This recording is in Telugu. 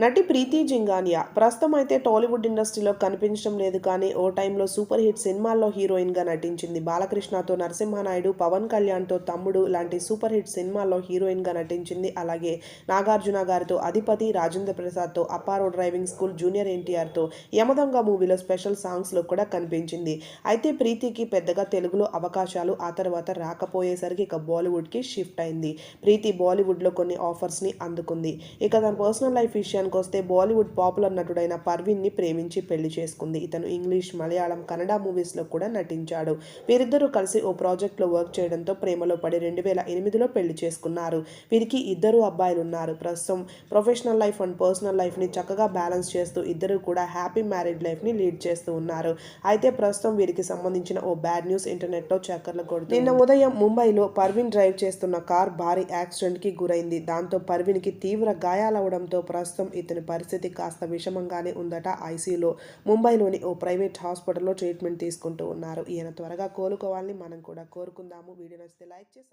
నటి ప్రీతి జింగానియా. ప్రస్తుతం అయితే టాలీవుడ్ ఇండస్ట్రీలో కనిపించడం లేదు కానీ ఓ టైంలో సూపర్ హిట్ సినిమాల్లో హీరోయిన్గా నటించింది బాలకృష్ణతో నరసింహనాయుడు పవన్ కళ్యాణ్తో తమ్ముడు లాంటి సూపర్ హిట్ సినిమాల్లో హీరోయిన్గా నటించింది. అలాగే నాగార్జున గారితో అధిపతి రాజేంద్ర ప్రసాద్తో అపారో డ్రైవింగ్ స్కూల్ జూనియర్ ఎన్టీఆర్తో యమదొంగ మూవీలో స్పెషల్ సాంగ్స్లో కూడా కనిపించింది. అయితే ప్రీతికి పెద్దగా తెలుగులో అవకాశాలు ఆ తర్వాత రాకపోయేసరికి ఇక బాలీవుడ్కి షిఫ్ట్ అయింది. ప్రీతి బాలీవుడ్లో కొన్ని ఆఫర్స్ని అందుకుంది. ఇక తన పర్సనల్ లైఫ్ విషయానికి వస్తే బాలీవుడ్ పాపులర్ నటుడైన పర్వీన్ని ప్రేమించి పెళ్ళి చేసుకుంది. ఇతను ఇంగ్లీష్ మలయాళం కన్నడ మూవీస్లో కూడా నటించాడు. వీరిద్దరూ కలిసి ఓ ప్రాజెక్ట్లో వర్క్ చేయడంతో ప్రేమలో పడి రెండు వేల ఎనిమిదిలో పెళ్ళి చేసుకున్నారు. వీరికి ఇద్దరు అబ్బాయిలు ఉన్నారు ప్రస్తుతం ప్రొఫెషనల్ లైఫ్ అండ్ పర్సనల్ లైఫ్ని చక్కగా బ్యాలెన్స్ చేస్తూ ఇద్దరు కూడా హ్యాపీ మ్యారీడ్ లైఫ్ని లీడ్ చేస్తూ ఉన్నారు. అయితే ప్రస్తుతం వీరికి సంబంధించిన ఓ బ్యాడ్ న్యూస్ ఇంటర్నెట్లో చక్కర్లు కొడుతుంది. నిన్న ఉదయం ముంబైలో పర్వీన్ డ్రైవ్ చేస్తున్న కార్ భారీ యాక్సిడెంట్కి గురైంది. దాంతో పర్వీన్కి తీవ్ర గాయాలవడంతో ప్రస్తుతం ఇతని పరిస్థితి కాస్త విషమంగానే ఉందట ఐసీయూలో. ముంబైలోని ఓ ప్రైవేట్ హాస్పిటల్లో ట్రీట్మెంట్ తీసుకుంటూ ఉన్నారు. ఈయన త్వరగా కోలుకోవాలని మనం కూడా కోరుకుందాము. వీడియో నచ్చితే లైక్ చేసి